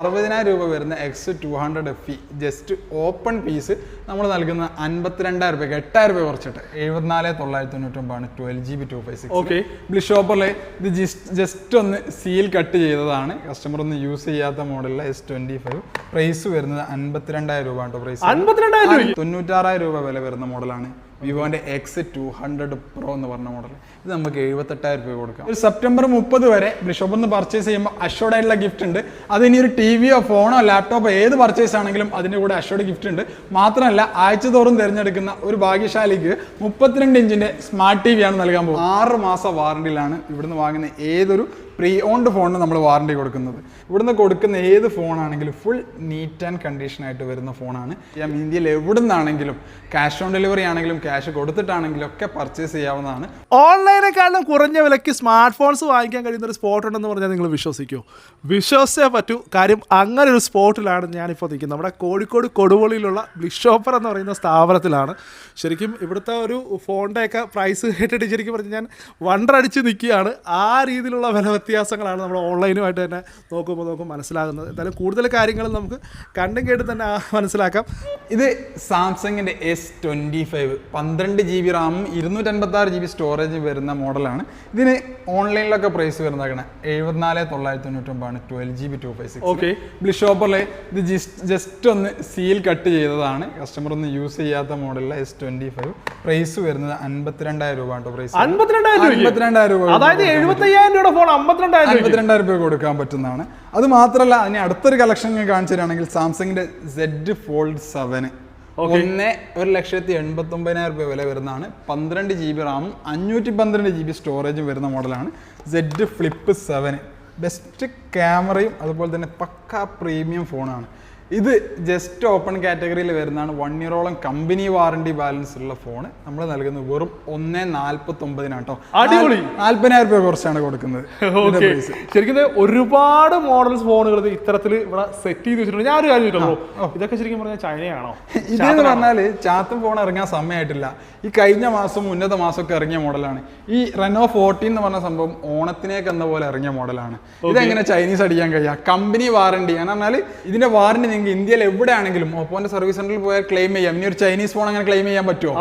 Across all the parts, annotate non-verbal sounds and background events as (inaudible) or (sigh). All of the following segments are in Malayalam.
അറുപതിനായിരം രൂപ വരുന്ന X two hundred F E just open piece നമ്മൾ നൽകുന്ന അൻപത്തിരണ്ടായിരം രൂപയ്ക്ക് എട്ടായിരം രൂപ കുറച്ചിട്ട്. എഴുപത്തിനാല് തൊള്ളായിരത്തി തൊണ്ണൂറ്റൊമ്പതാണ് twelve G B two five six okay ബ്ലിഷോപ്പറിൽ ഇത് ജസ്റ്റ് ജസ്റ്റ് ഒന്ന് സീൽ കട്ട് ചെയ്തതാണ്. കസ്റ്റമർ ഒന്ന് യൂസ് ചെയ്യാത്ത മോഡലിലെ എസ് ട്വന്റി ഫൈവ് പ്രൈസ് വരുന്നത് അൻപത്തിരണ്ടായിരം രൂപ കേട്ടോ പ്രൈസ് അൻപത്തിരണ്ടായിരം തൊണ്ണൂറ്റാറായിരം രൂപ വില വരുന്ന മോഡലാണ് വിവോന്റെ എക്സ് ടു ഹൺഡ്രഡ് പ്രോ എന്ന് പറഞ്ഞ മോഡൽ ഇത് നമുക്ക് എഴുപത്തെട്ടായിരം രൂപ കൊടുക്കാം. ഒരു സെപ്റ്റംബർ മുപ്പത് വരെ ബ്ലിഷോപ്പിൽ നിന്ന് പർച്ചേസ് ചെയ്യുമ്പോൾ അഷോർഡ് ആയിട്ടുള്ള ഗിഫ്റ്റ് ഉണ്ട്. അത് ഇനി ഒരു ടി വിയോ ഫോണോ ലാപ്ടോപ്പോ ഏത് പർച്ചേസ് ആണെങ്കിലും അതിന്റെ കൂടെ അഷോഡ് ഗിഫ്റ്റ് ഉണ്ട്. മാത്രമല്ല ആഴ്ച തോറും തിരഞ്ഞെടുക്കുന്ന ഒരു ഭാഗ്യശാലിക്ക് മുപ്പത്തിരണ്ട് ഇഞ്ചിന്റെ സ്മാർട്ട് ടി വിയാണ് നൽകാൻ പോകുന്നത്. ആറ് മാസം വാറണ്ടിയിലാണ് ഇവിടുന്ന് വാങ്ങുന്ന ഏതൊരു പ്രീ ഓൺഡ് ഫോണിന് നമ്മൾ വാറണ്ടി കൊടുക്കുന്നത്. ഇവിടുന്ന് കൊടുക്കുന്ന ഏത് ഫോണാണെങ്കിലും ഫുൾ നീറ്റ് ആൻഡ് കണ്ടീഷൻ ആയിട്ട് വരുന്ന ഫോണാണ്. ഇന്ത്യയിൽ എവിടെ നിന്നാണെങ്കിലും ക്യാഷ് ഓൺ ഡെലിവറി ആണെങ്കിലും ക്യാഷ് കൊടുത്തിട്ടാണെങ്കിലും ഒക്കെ പർച്ചേസ് ചെയ്യാവുന്നതാണ്. ഓൺലൈനേക്കാളും കുറഞ്ഞ വിലയ്ക്ക് സ്മാർട്ട് ഫോൺസ് വാങ്ങിക്കാൻ കഴിയുന്ന ഒരു സ്പോട്ട് ഉണ്ടെന്ന് പറഞ്ഞാൽ നിങ്ങൾ വിശ്വസിക്കുമോ വിശ്വസിച്ചേ പറ്റൂ. കാര്യം അങ്ങനെ ഒരു സ്പോട്ടിലാണ് ഞാനിപ്പോൾ നിൽക്കുന്നത്. നമ്മുടെ കോഴിക്കോട് കൊടുവള്ളിയിലുള്ള ബ്ലിഷോപ്പർ എന്ന് പറയുന്ന സ്ഥാപനത്തിലാണ്. ശരിക്കും ഇവിടുത്തെ ഒരു ഫോണിന്റെയൊക്കെ പ്രൈസ് കേട്ടിട്ട് ശരിക്കും പറഞ്ഞ് ഞാൻ വണ്ടർ അടിച്ച് നിൽക്കുകയാണ്. ആ രീതിയിലുള്ള വില വ്യത്യാസങ്ങളാണ് നമ്മൾ ഓൺലൈനുമായിട്ട് തന്നെ നോക്കുമ്പോൾ നോക്കുമ്പോൾ മനസ്സിലാകുന്നത്. എന്തായാലും കൂടുതൽ കാര്യങ്ങൾ നമുക്ക് കണ്ടും കേട്ട് തന്നെ മനസ്സിലാക്കാം. ഇത് സാംസങ്ങിന്റെ എസ് ട്വന്റി ഫൈവ് പന്ത്രണ്ട് ജി ബി റാമും ഇരുന്നൂറ്റൻപത്താറ് ജി ബി സ്റ്റോറേജ് വരുന്ന മോഡലാണ്. ഇതിന് ഓൺലൈനിലൊക്കെ പ്രൈസ് വരുന്നതാണ് എഴുപത്തിനാല് തൊള്ളായിരത്തി തൊണ്ണൂറ്റൊമ്പതാണ് twelve G B two five six okay ബ്ലിഷോപ്പറിൽ ഇത് ജസ്റ്റ് ഒന്ന് സീൽ കട്ട് ചെയ്തതാണ്. കസ്റ്റമർ ഒന്ന് യൂസ് ചെയ്യാത്ത മോഡലിലെ എസ് ട്വന്റി ഫൈവ് പ്രൈസ് വരുന്നത് അൻപത്തിരണ്ടായിരം രൂപ കേട്ടോ പ്രൈസ് അൻപത്തിരണ്ടായിരം രൂപ അതായത് എഴുപത്തയ്യായിരം രൂപയുടെ ഫോൺ അമ്പത്തിരണ്ടായിരം അൻപത്തിരണ്ടായിരം രൂപ കൊടുക്കാൻ പറ്റുന്നതാണ്. അത് മാത്രമല്ല അതിന് അടുത്തൊരു കളക്ഷൻ ഞാൻ കാണിച്ചു തരാണെങ്കിൽ സാംസങ്ങിന്റെ സെഡ് ഫോൾഡ് സെവന് ഒന്ന് ഒരു ലക്ഷത്തി എൺപത്തി ഒമ്പതിനായിരം രൂപ വില വരുന്നതാണ്. പന്ത്രണ്ട് ജി ബി റാമും അഞ്ഞൂറ്റി പന്ത്രണ്ട് ജി ബി സ്റ്റോറേജും വരുന്ന മോഡലാണ് സെഡ് ഫ്ലിപ്പ് സെവന് ബെസ്റ്റ് ക്യാമറയും അതുപോലെ തന്നെ പക്ക പ്രീമിയം ഫോണാണ് ഇത് ജസ്റ്റ് ഓപ്പൺ കാറ്റഗറിയിൽ വരുന്നതാണ്. വൺ ഇയറോളം കമ്പനി വാറണ്ടി ബാലൻസ് ഉള്ള ഫോൺ നമ്മൾ നൽകുന്നത് വെറും ഒന്നേ നാൽപ്പത്തി ഒമ്പതിനാണ് കേട്ടോ അടിപൊളി. നാല്പതിനായിരം രൂപ കുറച്ചാണ് കൊടുക്കുന്നത്. ശരിക്കും ഒരുപാട് മോഡൽസ് ഫോണുകൾ ഇത്തരത്തിൽ ഇവിടെ സെറ്റ് ചെയ്ത് വെച്ചിട്ടുണ്ട്. ഞാൻ ഒരു കാര്യം ചോദിച്ചോ ഇതൊക്കെ ശരിക്കും പറഞ്ഞാൽ ചൈനയാണോ? ഇതെന്ന് പറഞ്ഞാൽ ചാത്തും ഫോൺ ഇറങ്ങാൻ സമയമായിട്ടില്ല ഈ കഴിഞ്ഞ മാസം ഉന്നത മാസമൊക്കെ ഇറങ്ങിയ മോഡലാണ് ഈ റെനോ ഫോർട്ടീൻ എന്ന് പറഞ്ഞ സംഭവം ഓണത്തിനേക്ക് എന്ന പോലെ ഇറങ്ങിയ മോഡലാണ് ഇതെങ്ങനെ ചൈനീസ് അടിക്കാൻ കഴിയുക കമ്പനി വാറണ്ടി എന്ന് പറഞ്ഞാൽ ഇതിന്റെ വാറണ്ടി നിങ്ങൾക്ക് ഇന്ത്യയിൽ എവിടെയാണെങ്കിലും ഓപ്പോന്റെ സർവീസ് സെന്ററിൽ പോയാൽ ക്ലെയിം ചെയ്യാം. ഇനി ഒരു ചൈനീസ് ഫോൺ അങ്ങനെ ക്ലെയിം ചെയ്യാൻ പറ്റുമോ.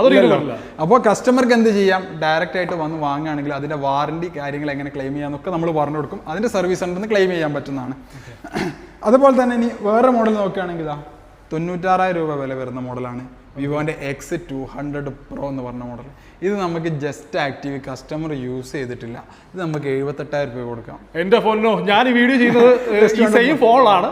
അപ്പോൾ കസ്റ്റമർക്ക് എന്ത് ചെയ്യാം? ഡയറക്റ്റ് ആയിട്ട് വന്ന് വാങ്ങുകയാണെങ്കിൽ അതിന്റെ വാറണ്ടി കാര്യങ്ങൾ എങ്ങനെ ക്ലെയിം ചെയ്യാന്നൊക്കെ നമ്മൾ പറഞ്ഞു കൊടുക്കും. അതിന്റെ സർവീസ് സെന്ററിൽ നിന്ന് ക്ലെയിം ചെയ്യാൻ പറ്റുന്നതാണ്. അതുപോലെ തന്നെ ഇനി വേറെ മോഡൽ നോക്കുകയാണെങ്കിൽ തൊണ്ണൂറ്റാറായിരം രൂപ വില വരുന്ന മോഡലാണ് വിവോന്റെ എക്സ് ടു ഹൺഡ്രഡ് പ്രോ എന്ന് പറഞ്ഞ മോഡൽ ഇത് നമുക്ക് ജസ്റ്റ് ആക്റ്റീവ് കസ്റ്റമർ യൂസ് ചെയ്തിട്ടില്ല. ഇത് നമുക്ക് എഴുപത്തെട്ടായിരം രൂപ കൊടുക്കാം. എന്റെ ഫോണിനോ ഞാൻ ഈ വീഡിയോ ചെയ്യുന്നത് (laughs) ഈ സെയിം ഫോണാണ്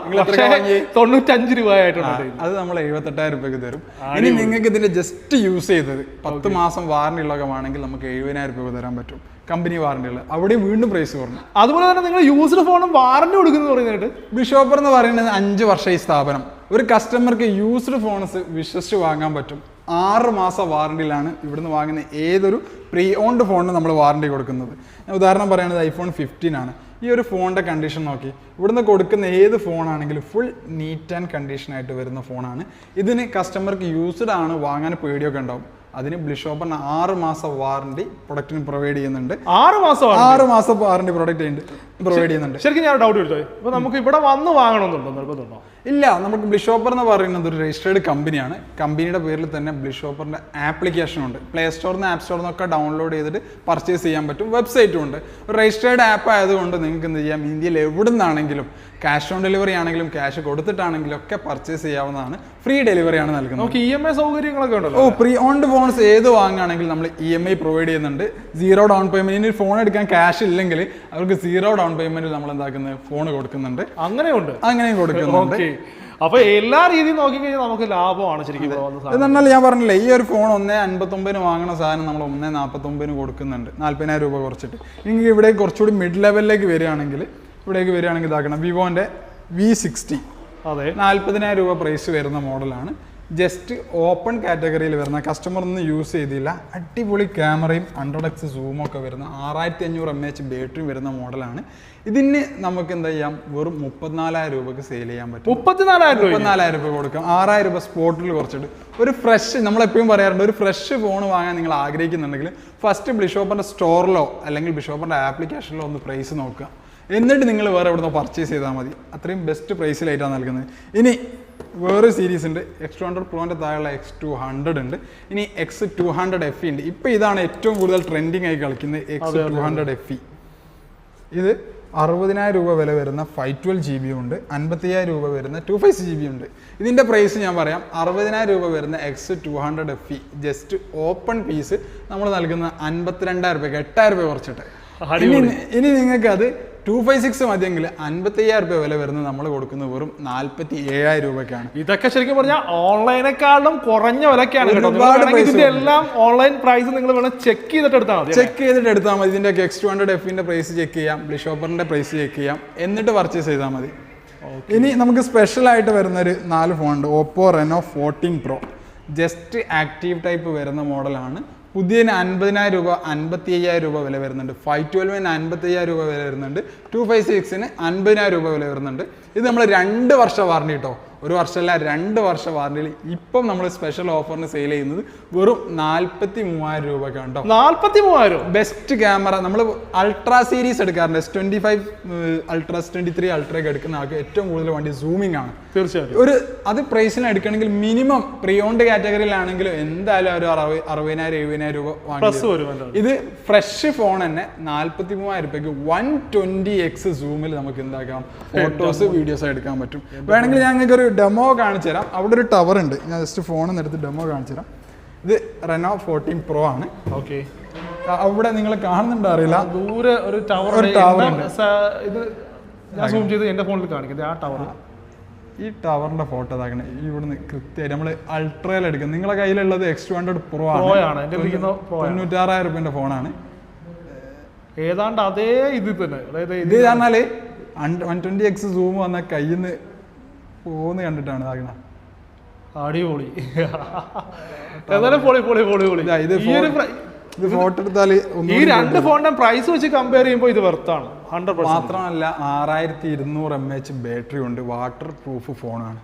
തൊണ്ണൂറ്റഞ്ച് രൂപയായിട്ടുണ്ട് അത് നമ്മൾ എഴുപത്തെട്ടായിരം രൂപയ്ക്ക് തരും. ഇനി നിങ്ങൾക്ക് ഇതിന്റെ ജസ്റ്റ് യൂസ് ചെയ്തത് പത്ത് മാസം വാറണ്ടി ഉള്ളതുമാണെങ്കിൽ നമുക്ക് എഴുപതിനായിരം രൂപ തരാൻ പറ്റും. കമ്പനി വാറണ്ടി ഉള്ളത് അവിടെ വീണ്ടും പ്രൈസ് കുറഞ്ഞു. അതുപോലെ തന്നെ നിങ്ങൾ യൂസ്ഡ് ഫോണും വാറണ്ടി കൊടുക്കുന്നു പറയുന്നത് ബിഷോപ്പർ എന്ന് പറയുന്നത് അഞ്ച് വർഷം ഈ സ്ഥാപനം. ഒരു കസ്റ്റമർക്ക് യൂസ്ഡ് ഫോൺസ് വിശ്വസിച്ച് വാങ്ങാൻ പറ്റും. ആറ് മാസ വാറണ്ടിയിലാണ് ഇവിടുന്ന് വാങ്ങുന്ന ഏതൊരു പ്രീ ഓൺഡ് ഫോണിന് നമ്മൾ വാറണ്ടി കൊടുക്കുന്നത്. ഞാൻ ഉദാഹരണം പറയുന്നത് ഐഫോൺ ഫിഫ്റ്റീൻ ആണ്. ഈ ഒരു ഫോണിന്റെ കണ്ടീഷൻ നോക്കി. ഇവിടുന്ന് കൊടുക്കുന്ന ഏത് ഫോണാണെങ്കിലും ഫുൾ നീറ്റ് ആൻഡ് കണ്ടീഷനായിട്ട് വരുന്ന ഫോണാണ് ഇതിന് കസ്റ്റമർക്ക് യൂസ്ഡ് ആണ് വാങ്ങാൻ പേടിയൊക്കെ ഉണ്ടാവും. അതിന് ബ്ലിഷോപ്പറിന് ആറ് മാസം വാറണ്ടി പ്രൊഡക്റ്റിന് പ്രൊവൈഡ് ചെയ്യുന്നുണ്ട്. ആറ് മാസം ആറ് മാസം വാറണ്ടി പ്രൊഡക്റ്റ് പ്രൊവൈഡ് ചെയ്യുന്നുണ്ട്. ശരിക്കും ഞാൻ ഡൗട്ട് ചോദിച്ചോ ഇപ്പൊ നമുക്ക് ഇവിടെ വന്ന് വാങ്ങണമെന്നുണ്ടോ? നിർബന്ധമുണ്ടോ? ഇല്ല നമുക്ക് ബ്ലിഷോപ്പർ എന്ന് പറയുന്നത് ഒരു രജിസ്റ്റേർഡ് കമ്പനിയാണ് കമ്പനിയുടെ പേരിൽ തന്നെ ബ്ലിഷോപ്പറിന്റെ ആപ്ലിക്കേഷൻ ഉണ്ട്. പ്ലേ സ്റ്റോറിൽ നിന്ന് ആപ്പ് സ്റ്റോറിൽ നിന്നൊക്കെ ഡൗൺലോഡ് ചെയ്തിട്ട് പർച്ചേസ് ചെയ്യാൻ പറ്റും. വെബ്സൈറ്റും ഉണ്ട്. ഒരു രജിസ്റ്റേർഡ് ആപ്പ് ആയതുകൊണ്ട് നിങ്ങൾക്ക് എന്ത് ചെയ്യാം? ഇന്ത്യയിൽ എവിടെ നിന്നാണെങ്കിലും ക്യാഷ് ഓൺ ഡെലിവറി ആണെങ്കിലും ക്യാഷ് കൊടുത്തിട്ടാണെങ്കിലും ഒക്കെ പർച്ചേസ് ചെയ്യാവുന്നതാണ്. ഫ്രീ ഡെലിവറി ആണ് നൽകുന്നത്. നമുക്ക് ഇ എം ഐ സൗകര്യങ്ങളൊക്കെ ഉണ്ടല്ലോ. ഓ പ്രീ ഓൺഡ് ഫോൺസ് ഏത് വാങ്ങുകയാണെങ്കിൽ നമ്മൾ ഇ എം ഐ പ്രൊവൈഡ് ചെയ്യുന്നുണ്ട്. സീറോ ഡൗൺ പേയ്മെന്റ് ഇനി ഫോൺ എടുക്കാൻ ക്യാഷ് ഇല്ലെങ്കിൽ അവർക്ക് സീറോ ഡൗൺ പേയ്മെന്റ് നമ്മൾ എന്താക്കുന്നത് ഫോൺ കൊടുക്കുന്നുണ്ട്. അങ്ങനെയുണ്ട്. അങ്ങനെയും കൊടുക്കുന്നുണ്ട്. അപ്പൊ എല്ലാ രീതിയും നോക്കി കഴിഞ്ഞാൽ നമുക്ക് ലാഭമാണ് ശരിക്കും എന്നാൽ ഞാൻ പറഞ്ഞില്ലേ ഈ ഒരു ഫോൺ ഒന്നേ അൻപത്തൊമ്പതിന് വാങ്ങുന്ന സാധനം നമ്മൾ ഒന്നേ നാൽപ്പത്തൊമ്പതിന് കൊടുക്കുന്നുണ്ട്. നാല്പതിനായിരം രൂപ കുറച്ചിട്ട്. നിങ്ങൾക്ക് ഇവിടെ കുറച്ചുകൂടി മിഡ് ലെവലിലേക്ക് വരികയാണെങ്കിൽ ഇവിടേക്ക് വരികയാണെങ്കിൽ ഇതാക്കണം വിവോന്റെ വി സിക്സ്റ്റി അതെ. നാൽപ്പതിനായിരം രൂപ പ്രൈസ് വരുന്ന മോഡലാണ് ജസ്റ്റ് ഓപ്പൺ കാറ്റഗറിയിൽ വരുന്ന കസ്റ്റമർ ഒന്നും യൂസ് ചെയ്തില്ല. അടിപൊളി ക്യാമറയും ഹൺഡ്രഡ് എക്സ് സൂമൊക്കെ വരുന്ന ആറായിരത്തി അഞ്ഞൂറ് എം എച്ച് ബാറ്ററിയും വരുന്ന മോഡലാണ് ഇതിന് നമുക്ക് എന്താ ചെയ്യാം? വെറും മുപ്പത്തിനാലായിരം രൂപക്ക് സെയിൽ ചെയ്യാൻ പറ്റും. മുപ്പത്തിനാലായിരം രൂപ മുപ്പത്തിനാലായിരം രൂപ കൊടുക്കാം. ആറായിരം രൂപ സ്പോട്ടിൽ കുറച്ചിട്ട്. ഒരു ഫ്രഷ് നമ്മളെപ്പോഴും പറയാറുണ്ട് ഒരു ഫ്രഷ് ഫോൺ വാങ്ങാൻ നിങ്ങൾ ആഗ്രഹിക്കുന്നുണ്ടെങ്കിൽ ഫസ്റ്റ് ബിഷോപ്പറിന്റെ സ്റ്റോറിലോ അല്ലെങ്കിൽ ബിഷോപ്പറിന്റെ ആപ്ലിക്കേഷനിലോ ഒന്ന് പ്രൈസ് നോക്കുക. എന്നിട്ട് നിങ്ങൾ വേറെ എവിടുന്ന് പർച്ചേസ് ചെയ്താൽ മതി. അത്രയും ബെസ്റ്റ് പ്രൈസിലായിട്ടാണ് നൽകുന്നത്. ഇനി വേറെ സീരീസ് ഉണ്ട്. എക്സ് ടു ഹൺഡ്രഡ് പ്രോന്റെ താഴെയുള്ള എക്സ് ടു ഹൺഡ്രഡ് ഉണ്ട്. ഇനി എക്സ് ടു ഹൺഡ്രഡ് എഫ് ഉണ്ട്. ഇപ്പോൾ ഇതാണ് ഏറ്റവും കൂടുതൽ ട്രെൻഡിങ് ആയി കളിക്കുന്നത് എക്സ് ടു ഹൺഡ്രഡ് എഫ് ഇത് അറുപതിനായിരം രൂപ വില വരുന്ന ഫൈവ് ട്വൽവ് ജി ബി ഉണ്ട്. അൻപത്തയ്യായിരം രൂപ വരുന്ന ടു ഫൈവ് ജി ബി ഉണ്ട്. ഇതിന്റെ പ്രൈസ് ഞാൻ പറയാം. അറുപതിനായിരം രൂപ വരുന്ന X two hundred F E just open piece നമ്മൾ നൽകുന്ന അൻപത്തിരണ്ടായിരം രൂപയ്ക്ക് എട്ടായിരം രൂപ കുറച്ചിട്ട്. ഇനി നിങ്ങൾക്ക് അത് ടു ഫൈവ് സിക്സ് മതിയെങ്കിൽ അൻപത്തയ്യായിരം രൂപ വില വരുന്നത് നമ്മൾ കൊടുക്കുന്നത് വെറും നാല്പത്തി ഏഴായിരം രൂപയ്ക്കാണ്. ഇതൊക്കെ ശരിക്കും പറഞ്ഞാൽ ഓൺലൈനേക്കാളും കുറഞ്ഞ വിലക്കാണ് ഇതിന്റെ എല്ലാം ഓൺലൈൻ പ്രൈസ് നിങ്ങൾ വേണം ചെക്ക് ചെയ്തിട്ട് എടുത്താൽ മതി ചെക്ക് ചെയ്തിട്ട് എടുത്താൽ മതി. ഇതിന്റെ എക്സ് ടു ഹൺഡ്രഡ് എഫിന്റെ പ്രൈസ് ചെക്ക് ചെയ്യാം. ബ്ലിഷോപ്പറിന്റെ പ്രൈസ് ചെക്ക് ചെയ്യാം. എന്നിട്ട് പർച്ചേസ് ചെയ്താൽ മതി. ഇനി നമുക്ക് സ്പെഷ്യൽ ആയിട്ട് വരുന്ന ഒരു നാല് ഫോണുണ്ട് Oppo Reno fourteen pro just active type വരുന്ന മോഡലാണ് പുതിയതിന് അൻപതിനായിരം രൂപ അൻപത്തി അയ്യായിരം രൂപ വില വരുന്നുണ്ട്. ഫൈവ് ട്വൽവിന് അൻപത്തി അയ്യായിരം രൂപ വില വരുന്നുണ്ട്. ടു ഫൈവ് സിക്സിന് അൻപതിനായിരം രൂപ വില വരുന്നുണ്ട്. ഇത് നമ്മൾ രണ്ട് വർഷം വാറണ്ടി കേട്ടോ ഒരു വർഷമല്ല രണ്ട് വർഷം വാറണ്ടിയിൽ ഇപ്പം നമ്മൾ സ്പെഷ്യൽ ഓഫറിന് സെയിൽ ചെയ്യുന്നത് വെറും നാൽപ്പത്തി മൂവായിരം രൂപയ്ക്കാണ് കേട്ടോ. നാല്പത്തി മൂവായിരം ബെസ്റ്റ് ക്യാമറ നമ്മൾ അൾട്രാ സീരീസ് എടുക്കാറുണ്ട് S twenty five ultras twenty three അൾട്രയൊക്കെ എടുക്കുന്ന ആൾക്ക് ഏറ്റവും കൂടുതൽ വണ്ടി സൂമിംഗ് ആണ്. തീർച്ചയായിട്ടും. ഒരു അത് പ്രൈസിന് എടുക്കണമെങ്കിൽ മിനിമം പ്രിയോണ്ട് കാറ്റഗറിയിലാണെങ്കിലും എന്തായാലും ഒരു അറുപത് അറുപതിനായിരം എഴുപതിനായിരം രൂപ വാങ്ങി ഇത് ഫ്രഷ് ഫോൺ തന്നെ നാൽപ്പത്തി മൂവായിരം രൂപയ്ക്ക് വൺ ട്വന്റി എക്സ് സൂമിൽ നമുക്ക് എന്താക്കാം. ഫോട്ടോസ് വീഡിയോസ് എടുക്കാൻ പറ്റും. വേണമെങ്കിൽ ഞങ്ങൾക്ക് ഒരു ഡെമോ കാണിച്ചു തരാം അവിടെ ഒരു ടവർ ഉണ്ട്. ഞാൻ ജസ്റ്റ് ഫോണിൽ എടുത്ത് ഡെമോ കാണിച്ചു തരാം ഇത് റെനോ ഫോർട്ടീൻ പ്രോ ആണ്. ഓക്കെ അവിടെ നിങ്ങൾ കാണുന്നുണ്ടോ അറിയില്ല. ദൂരെ ഒരു ടവർ ഒരു ടവർ ഇത് ഞാൻ സൂം ചെയ്ത് എന്റെ ഫോണിൽ കാണിക്കുന്നത് ആ ടവർ ഈ ടവറിന്റെ ഫോട്ടോ ഇതാക്കണേ. ഇവിടുന്ന് കൃത്യമായിട്ട് നമ്മൾ അൾട്രയിൽ എടുക്കും നിങ്ങളെ കയ്യിലുള്ളത് എക്സ് ടു ഹൺഡ്രഡ് പ്രോ ആണ്. തൊണ്ണൂറ്റാറായിരം റുപ്യന്റെ ഫോണാണ് ഏതാണ്ട് അതേ ഇത് തന്നെ. അതായത് ഇത് പറഞ്ഞാൽ വൺ ട്വന്റി എക്സ് സൂം വന്ന കയ്യിൽ നിന്ന് പോന്ന് കണ്ടിട്ടാണ് ഇതാക്കണ. അടിപൊളി. എന്നാലും പൊളി പൊളി പൊളി പൊളി. ഇതാ, ഇത് ഈ ഒരു ഇത് ഫോട്ടോ എടുത്താൽ ഈ രണ്ട് ഫോണിന്റെ പ്രൈസ് വെച്ച് കമ്പയർ ചെയ്യുമ്പോൾ ഇത് വെർത്താണ് ഹൺഡ്രഡ് മാത്രമല്ല ആറായിരത്തി ഇരുന്നൂറ് എം എച്ച് ബാറ്ററി ഉണ്ട് വാട്ടർ പ്രൂഫ് ഫോണാണ്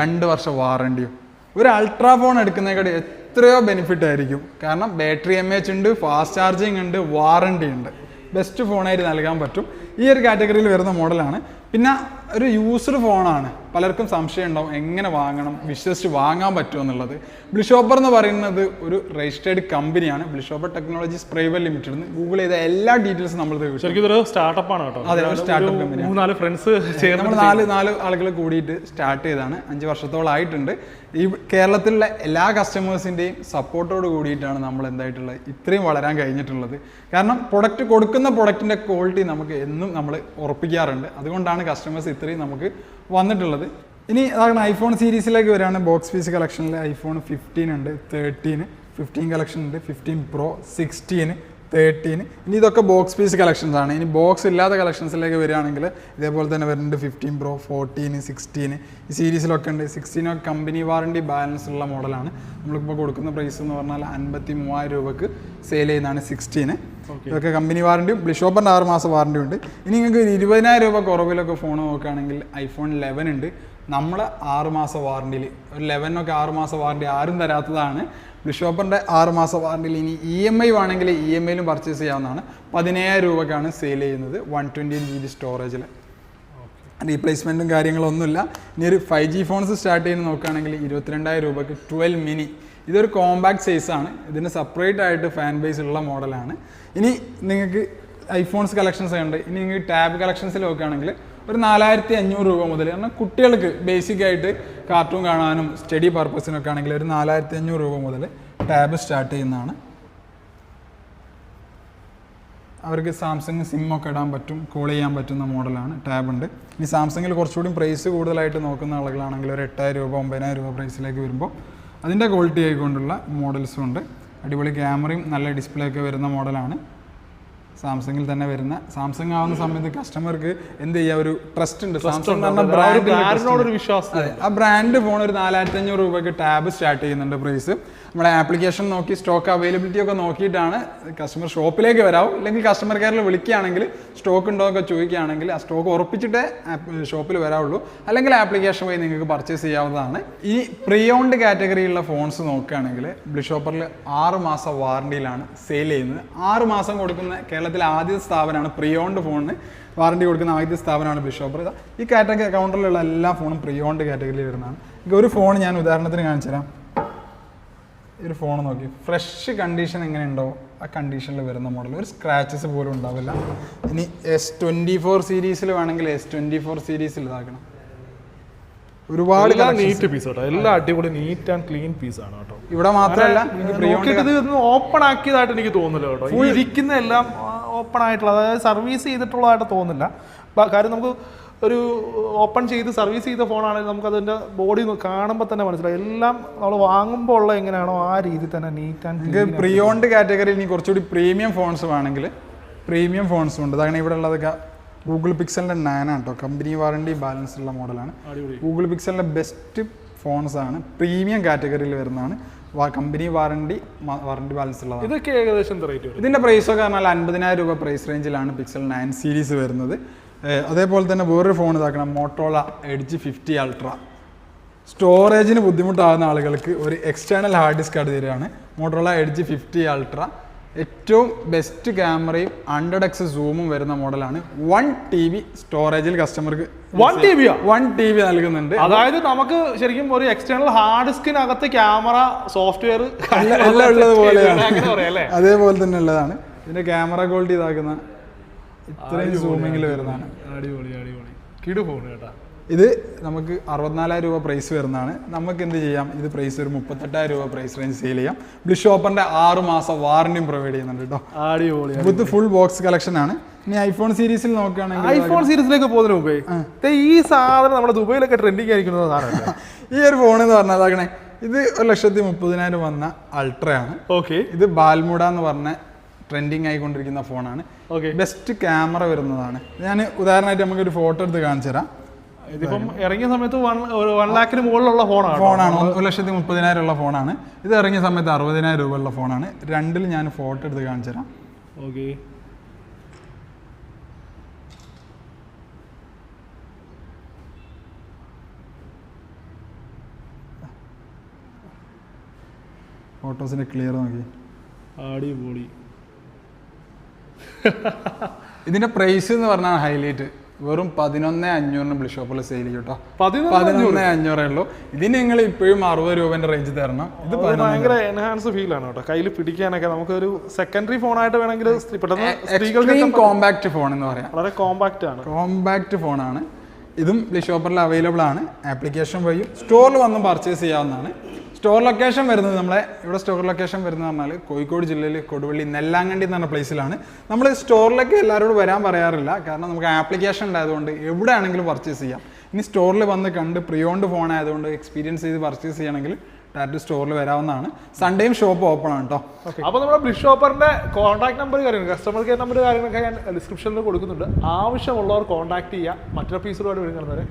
രണ്ട് വർഷം വാറണ്ടിയും ഒരു അൾട്രാ ഫോൺ എടുക്കുന്നതിനേക്കാൾ എത്രയോ ബെനിഫിറ്റ് ആയിരിക്കും. കാരണം ബാറ്ററി എം എച്ച് ഉണ്ട് ഫാസ്റ്റ് ചാർജിങ് ഉണ്ട് വാറണ്ടി ഉണ്ട്. ബെസ്റ്റ് ഫോണായിട്ട് നൽകാൻ പറ്റും. ഈ ഒരു കാറ്റഗറിയിൽ വരുന്ന മോഡലാണ് പിന്നെ ഒരു യൂസ്ഡ് ഫോണാണ്. പലർക്കും സംശയം ഉണ്ടാവും എങ്ങനെ വാങ്ങണം വിശ്വസിച്ച് വാങ്ങാൻ പറ്റുമോ എന്നുള്ളത്. ബ്ലിഷോപ്പർ എന്ന് പറയുന്നത് ഒരു രജിസ്റ്റേർഡ് കമ്പനിയാണ് ബ്ലിഷോപ്പർ ടെക്നോളജീസ് പ്രൈവറ്റ് ലിമിറ്റഡ് ഗൂഗിൾ ചെയ്ത എല്ലാ ഡീറ്റെയിൽസും നമ്മൾ ശരിക്കും ഇതൊരു സ്റ്റാർട്ടപ്പ് ആണ് കേട്ടോ. അതെ, ഒരു ഒരു company ഫ്രണ്ട്സ് നമ്മൾ നാല് നാല് ആളുകൾ കൂടിയിട്ട് സ്റ്റാർട്ട് ചെയ്താണ് അഞ്ച് വർഷത്തോളായിട്ടുണ്ട് ഈ കേരളത്തിലുള്ള എല്ലാ കസ്റ്റമേഴ്സിന്റെയും സപ്പോർട്ടോട് കൂടിയിട്ടാണ് നമ്മൾ എന്തായിട്ടുള്ളത് ഇത്രയും വളരാൻ കഴിഞ്ഞിട്ടുള്ളത്. കാരണം പ്രൊഡക്റ്റ് കൊടുക്കുന്ന പ്രൊഡക്റ്റിന്റെ ക്വാളിറ്റി നമുക്ക് എന്നും നമ്മൾ ഉറപ്പിക്കാറുണ്ട്. അതുകൊണ്ടാണ് കസ്റ്റമേഴ്സ് ഇത്രയും നമുക്ക് വന്നിട്ടുള്ളത്. ഇനി അതാണ് ഐഫോൺ സീരീസിലേക്ക് വരികയാണ്. ബോക്സ് പീസ് കളക്ഷനിൽ ഐഫോൺ ഫിഫ്റ്റീൻ ഉണ്ട് തേർട്ടീന് ഫിഫ്റ്റീൻ കളക്ഷൻ ഉണ്ട് ഫിഫ്റ്റീൻ പ്രോ സിക്സ്റ്റീന് തേർട്ടീന് ഇനി ഇതൊക്കെ ബോക്സ് പീസ് കളക്ഷൻസ് ആണ്. ഇനി ബോക്സ് ഇല്ലാത്ത കളക്ഷൻസിലേക്ക് വരികയാണെങ്കിൽ ഇതേപോലെ തന്നെ വരുന്നുണ്ട് ഫിഫ്റ്റീൻ പ്രോ ഫോർട്ടീൻ സിക്സ്റ്റീൻ ഈ സീരീസിലൊക്കെ ഉണ്ട്. സിക്സ്റ്റീനൊക്കെ കമ്പനി വാറണ്ടി ബാലൻസ് ഉള്ള മോഡലാണ് നമ്മളിപ്പോൾ കൊടുക്കുന്ന പ്രൈസ് എന്ന് പറഞ്ഞാൽ അൻപത്തി മൂവായിരം രൂപക്ക് സെയിൽ ചെയ്യുന്നതാണ് സിക്സ്റ്റീന് ഇതൊക്കെ കമ്പനി വാറണ്ടിയും ബ്ലിഷോപ്പറിന്റെ ആറ് മാസം വാറണ്ടി ഉണ്ട്. ഇനി നിങ്ങൾക്ക് ഒരു ഇരുപതിനായിരം രൂപ കുറവിലൊക്കെ ഫോൺ നോക്കുകയാണെങ്കിൽ ഐഫോൺ ലെവൻ ഉണ്ട്. നമ്മൾ ആറ് മാസം വാറണ്ടിയിൽ ഒരു ലെവനൊക്കെ ആറ് മാസം വാറണ്ടി ആരും തരാത്തതാണ്. ബിഷോപ്പറിന്റെ ആറുമാസ മാസം വാറണ്ടിയിൽ ഇനി ഇ എം ഐ വേണമെങ്കിൽ ഇ എം ഐയിലും പർച്ചേസ് ചെയ്യാവുന്നതാണ്. പതിനേഴായിരം രൂപക്കാണ് സെയിൽ ചെയ്യുന്നത് വൺ ട്വന്റി ജി ബി സ്റ്റോറേജിൽ റീപ്ലേസ്മെന്റും കാര്യങ്ങളൊന്നുമില്ല. ഇനി ഒരു ഫൈവ് ജി ഫോൺസ് സ്റ്റാർട്ട് ചെയ്യുന്ന നോക്കുകയാണെങ്കിൽ ഇരുപത്തിരണ്ടായിരം രൂപയ്ക്ക് ട്വൽവ് മിനി ഇതൊരു കോമ്പാക്ട് സൈസാണ് ഇതിന് സെപ്പറേറ്റ് ആയിട്ട് ഫാൻ ബേസ് ഉള്ള മോഡലാണ് ഇനി നിങ്ങൾക്ക് ഐഫോൺസ് കളക്ഷൻസ് ഉണ്ട്. ഇനി നിങ്ങൾക്ക് ടാബ് കളക്ഷൻസിൽ നോക്കുകയാണെങ്കിൽ ഒരു നാലായിരത്തി അഞ്ഞൂറ് രൂപ മുതൽ. കാരണം കുട്ടികൾക്ക് ബേസിക് ആയിട്ട് കാർട്ടൂൺ കാണാനും സ്റ്റഡി പർപ്പസിനൊക്കെ ആണെങ്കിൽ ഒരു നാലായിരത്തി അഞ്ഞൂറ് രൂപ മുതൽ ടാബ് സ്റ്റാർട്ട് ചെയ്യുന്നതാണ്. അവർക്ക് സാംസങ് സിം ഒക്കെ ഇടാൻ പറ്റും കോൾ ചെയ്യാൻ പറ്റുന്ന മോഡലാണ് ടാബ് ഉണ്ട്. ഇനി സാംസങ്ങിൽ കുറച്ചുകൂടി പ്രൈസ് കൂടുതലായിട്ട് നോക്കുന്ന ആളുകളാണെങ്കിൽ ഒരു എട്ടായിരം രൂപ ഒമ്പതിനായിരം രൂപ പ്രൈസിലേക്ക് വരുമ്പോൾ അതിന്റെ ക്വാളിറ്റി ആയിക്കൊണ്ടുള്ള മോഡൽസും ഉണ്ട്. അടിപൊളി ക്യാമറയും നല്ല ഡിസ്പ്ലേ ഒക്കെ വരുന്ന മോഡലാണ് സാംസങ്ങിൽ തന്നെ വരുന്ന സാംസങ് ആവുന്ന സമയത്ത് കസ്റ്റമർക്ക് എന്ത് ചെയ്യുക ഒരു ട്രസ്റ്റ് ഉണ്ട്. സാംസങ് ബ്രാൻഡിനോടൊരു വിശ്വാസം ആ ബ്രാൻഡ് ഫോൺ ഒരു നാലായിരത്തി അഞ്ഞൂറ് രൂപയ്ക്ക് ടാബ് സ്റ്റാർട്ട് ചെയ്യുന്നുണ്ട് പ്രൈസ്. നമ്മുടെ ആപ്ലിക്കേഷൻ നോക്കി സ്റ്റോക്ക് അവൈലബിലിറ്റി ഒക്കെ നോക്കിയിട്ടാണ് കസ്റ്റമർ ഷോപ്പിലേക്ക് വരാവും. അല്ലെങ്കിൽ കസ്റ്റമർ കെയറിൽ വിളിക്കുകയാണെങ്കിൽ സ്റ്റോക്ക് ഉണ്ടോ ഒക്കെ ചോദിക്കുകയാണെങ്കിൽ ആ സ്റ്റോക്ക് ഉറപ്പിച്ചിട്ടേ ഷോപ്പിൽ വരാവുള്ളൂ. അല്ലെങ്കിൽ ആപ്ലിക്കേഷൻ വഴി നിങ്ങൾക്ക് പർച്ചേസ് ചെയ്യാവുന്നതാണ്. ഈ പ്രീ ഓൺഡ് കാറ്റഗറിയിലുള്ള ഫോൺസ് നോക്കുകയാണെങ്കിൽ ബ്ലിഷോപ്പറിൽ ആറ് മാസം വാറണ്ടിയിലാണ് സെയിൽ ചെയ്യുന്നത്. ആറ് മാസം കൊടുക്കുന്ന കേരള കേരളത്തിലെ ആദ്യത്തെ സ്ഥാപനമാണ് പ്രിയോണ്ട് ഫോണിന് വാറണ്ടി കൊടുക്കുന്ന ആദ്യത്തെ സ്ഥാപനമാണ് ബിഷോപ്പർ ഈ കാറ്റഗറി കൗണ്ടറിലുള്ള എല്ലാ ഫോണും പ്രിയോണ്ട് കാറ്റഗറിയിൽ വരുന്നതാണ്. ഒരു ഫോൺ ഞാൻ ഉദാഹരണത്തിന് കാണിച്ചു തരാം. ഒരു ഫോൺ നോക്കി. ഫ്രഷ് കണ്ടീഷൻ എങ്ങനെ ഉണ്ടോ ആ കണ്ടീഷനിൽ വരുന്ന മോഡൽ ഒരു സ്ക്രാച്ചസ് പോലും ഉണ്ടാവില്ല. ഇനി എസ് ട്വന്റി ഫോർ സീരീസിൽ വേണമെങ്കിൽ എസ് ട്വന്റി ഫോർ സീരീസിൽ ഇതാക്കണം. ഒരുപാട്. നീറ്റ് പീസ് കേട്ടോ എല്ലാം അടിപൊളി നീറ്റ് ആൻഡ് ക്ലീൻ പീസ് ആണ് കേട്ടോ. ഇവിടെ മാത്രമല്ല ഓപ്പൺ ആക്കിയതായിട്ട് എനിക്ക് തോന്നുന്നില്ല കേട്ടോ. ഇരിക്കുന്ന എല്ലാം ഓപ്പൺ ആയിട്ടുള്ള അതായത് സർവീസ് ചെയ്തിട്ടുള്ളതായിട്ട് തോന്നുന്നില്ല. കാര്യം നമുക്ക് ഒരു ഓപ്പൺ ചെയ്ത് സർവീസ് ചെയ്ത ഫോണാണെങ്കിൽ നമുക്കതിന്റെ അതിന്റെ ബോഡി കാണുമ്പോൾ തന്നെ മനസ്സിലാവും. എല്ലാം നമ്മൾ വാങ്ങുമ്പോൾ ഉള്ള എങ്ങനെയാണോ ആ രീതി തന്നെ നീറ്റ് ആൻഡ് പ്രിയോണ്ട് കാറ്റഗറിയിൽ ഇനി കുറച്ചുകൂടി പ്രീമിയം ഫോൺസ് വേണമെങ്കിൽ പ്രീമിയം ഫോൺസും ഉണ്ട്. അതാണ് ഇവിടെ ഉള്ളതൊക്കെ ഗൂഗിൾ പിക്സലിന്റെ നയനാണ് കേട്ടോ കമ്പനി വാറണ്ടി ബാലൻസ് ഉള്ള മോഡലാണ് ഗൂഗിൾ പിക്സലിന്റെ ബെസ്റ്റ് ഫോൺസ് ആണ് പ്രീമിയം കാറ്റഗറിയിൽ വരുന്നതാണ്. കമ്പനി വാറണ്ടി വാറണ്ടി ബാലൻസ് ഉള്ളതാണ്. ഇതൊക്കെ ഏകദേശം ഇതിന്റെ പ്രൈസ് ഒക്കെ ഇതിന്റെ പ്രൈസൊക്കെ പറഞ്ഞാൽ അൻപതിനായിരം രൂപ പ്രൈസ് റേഞ്ചിലാണ് പിക്സൽ നയൻ സീരീസ് വരുന്നത്. അതേപോലെ തന്നെ വേറൊരു ഫോൺ ഇതാക്കണം. മോട്ടോള എഡ്ജ് ഫിഫ്റ്റി അൾട്ര സ്റ്റോറേജിന് ബുദ്ധിമുട്ടാകുന്ന ആളുകൾക്ക് ഒരു എക്സ്റ്റേണൽ ഹാർഡ് ഡിസ്ക് അടുത്ത് തരികയാണ് മോട്ടോള എഡ്ജ് ഫിഫ്റ്റി അൾട്ര ഏറ്റവും ബെസ്റ്റ് ക്യാമറയും ഹൺഡ്രഡ് എക്സ് സൂമും വരുന്ന മോഡലാണ് വൺ ടി ബി സ്റ്റോറേജിൽ കസ്റ്റമർക്ക് വൺ ടി ബിയാ വൺ ടി ബി നൽകുന്നുണ്ട്. അതായത് നമുക്ക് ശരിക്കും ഒരു എക്സ്റ്റേണൽ ഹാർഡ് ഡിസ്കിനകത്ത് ക്യാമറ സോഫ്റ്റ്വെയർ എല്ലാം ഉള്ളതുപോലെയാണ് ഉള്ളത് പോലെയാണ്. അതേപോലെ തന്നെ ഉള്ളതാണ്. ഇതിന്റെ ക്യാമറ ക്വാളിറ്റി ഇതാക്കുന്ന ഇത്രയും സൂമിങ്ങിൽ വരുന്നതാണ്. അടിപൊളി അടിപൊളി. കിടു ഫോൺ കേട്ടാ. ഇത് നമുക്ക് അറുപത്തിനാലായിരം രൂപ പ്രൈസ് വരുന്നതാണ്. നമുക്ക് എന്ത് ചെയ്യാം? ഇത് പ്രൈസ് ഒരു മുപ്പത്തെട്ടായിരം രൂപ പ്രൈസ് റേഞ്ച് സെയിൽ ചെയ്യാം. ബ്ലിഷ് ഓപ്പറിന്റെ ആറ് മാസം വാറണ്ടിയും പ്രൊവൈഡ് ചെയ്യുന്നുണ്ട് കേട്ടോ വിത്ത് ഫുൾ ബോക്സ് കളക്ഷൻ ആണ്. ഇനി ഐഫോൺ സീരീസിൽ നോക്കുകയാണെങ്കിൽ ഐഫോൺ സീരീസിലേക്ക് പോകുന്നതിന് മുമ്പേ ഈ സാധനം നമ്മുടെ ദുബൈയിലൊക്കെ ട്രെൻഡിങ് ആയിരിക്കുന്ന സാധനം (laughs) ഈ ഒരു ഫോൺ എന്ന് പറഞ്ഞാൽ അതാകണേ ഇത് ഒരു ലക്ഷത്തി മുപ്പതിനായിരം വന്ന അൾട്രയാണ് ഓക്കെ. ഇത് ബാൽമുഡ എന്ന് പറഞ്ഞ ട്രെൻഡിങ് ആയിക്കൊണ്ടിരിക്കുന്ന ഫോണാണ് ഓക്കെ. ബെസ്റ്റ് ക്യാമറ വരുന്നതാണ്. ഞാൻ ഉദാഹരണമായിട്ട് നമുക്ക് ഒരു ഫോട്ടോ എടുത്ത് കാണിച്ചു തരാം ഇതിപ്പം ഇറങ്ങിയ സമയത്ത് വൺ വൺ ലാക്കിന് മുകളിലുള്ള ഫോണാണ്. ഫോണാണ് ഒരു ലക്ഷത്തി മുപ്പതിനായിരം ഉള്ള ഫോണാണ്. ഇത് ഇറങ്ങിയ സമയത്ത് അറുപതിനായിരം രൂപ ഉള്ള ഫോണാണ്. രണ്ടിൽ ഞാൻ ഫോട്ടോ എടുത്ത് കാണിച്ചു തരാം. ഓക്കെ ഫോട്ടോസിന്റെ ക്ലിയർ നോക്കി. അടിപൊളി. ഇതിന്റെ പ്രൈസ് എന്ന് പറഞ്ഞാൽ ഹൈലൈറ്റ് വെറും പതിനൊന്ന് അഞ്ഞൂറിന് ബ്ലിഷോപ്പിൽ സെയിൽ ചെയ്യും കേട്ടോ പതിനൊന്ന് അഞ്ഞൂറേ. ഉള്ളൂ. ഇതിന് നിങ്ങൾ ഇപ്പോഴും അറുപത് രൂപന്റെ റേഞ്ച് തരണം. ഇത് ഭയങ്കര എൻഹാൻസ് ഫീൽ ആണ് കേട്ടോ കയ്യിൽ പിടിക്കാനൊക്കെ നമുക്ക് ഒരു സെക്കൻഡറി ഫോൺ ആയിട്ട് വേണമെങ്കിൽ പെട്ടെന്ന് കോമ്പാക്ട് ഫോൺ എന്ന് പറയാം. വളരെ കോമ്പാക്ട് ആണ്. കോമ്പാക്ട് ഫോണാണ് ഇതും ബ്ലിഷോപ്പറിൽ അവൈലബിൾ ആണ്. ആപ്ലിക്കേഷൻ വഴിയും സ്റ്റോറിൽ വന്ന് പർച്ചേസ് ചെയ്യാവുന്നതാണ്. സ്റ്റോർ ലൊക്കേഷൻ വരുന്നത് നമ്മളെ ഇവിടെ സ്റ്റോർ ലൊക്കേഷൻ വരുന്നത് പറഞ്ഞാൽ കോഴിക്കോട് ജില്ലയിൽ കൊടുവള്ളി നെല്ലാങ്കണ്ടി എന്ന് പറഞ്ഞ പ്ലേസിലാണ് നമ്മൾ സ്റ്റോറിലേക്ക് എല്ലാവരോടും വരാൻ പറയാറില്ല. കാരണം നമുക്ക് ആപ്ലിക്കേഷൻ ഉണ്ടായതുകൊണ്ട് എവിടെയാണെങ്കിലും പർച്ചേസ് ചെയ്യാം. ഇനി സ്റ്റോറിൽ വന്ന് കണ്ട് പ്രിയോണ്ട് ഫോൺ ആയതുകൊണ്ട് എക്സ്പീരിയൻസ് ചെയ്ത് പർച്ചേസ് ചെയ്യണമെങ്കിൽ ഡയറക്റ്റ് സ്റ്റോറിൽ വരാവുന്നതാണ്. സൺഡേയും ഷോപ്പ് ഓപ്പൺ ആണ് കേട്ടോ അപ്പോൾ നമ്മുടെ ബ്ലിഷ് ഷോപ്പറിന്റെ കോൺടാക്ട് നമ്പർ കാര്യങ്ങൾ കസ്റ്റമർ കെയർ നമ്പർ കാര്യങ്ങളൊക്കെ ഞാൻ ഡിസ്ക്രിപ്ഷനിൽ കൊടുക്കുന്നുണ്ട്. ആവശ്യമുള്ളവർ കോൺടാക്ട് ചെയ്യുക മറ്റൊരു പീസുകളുമായിട്ട് വരുന്നത്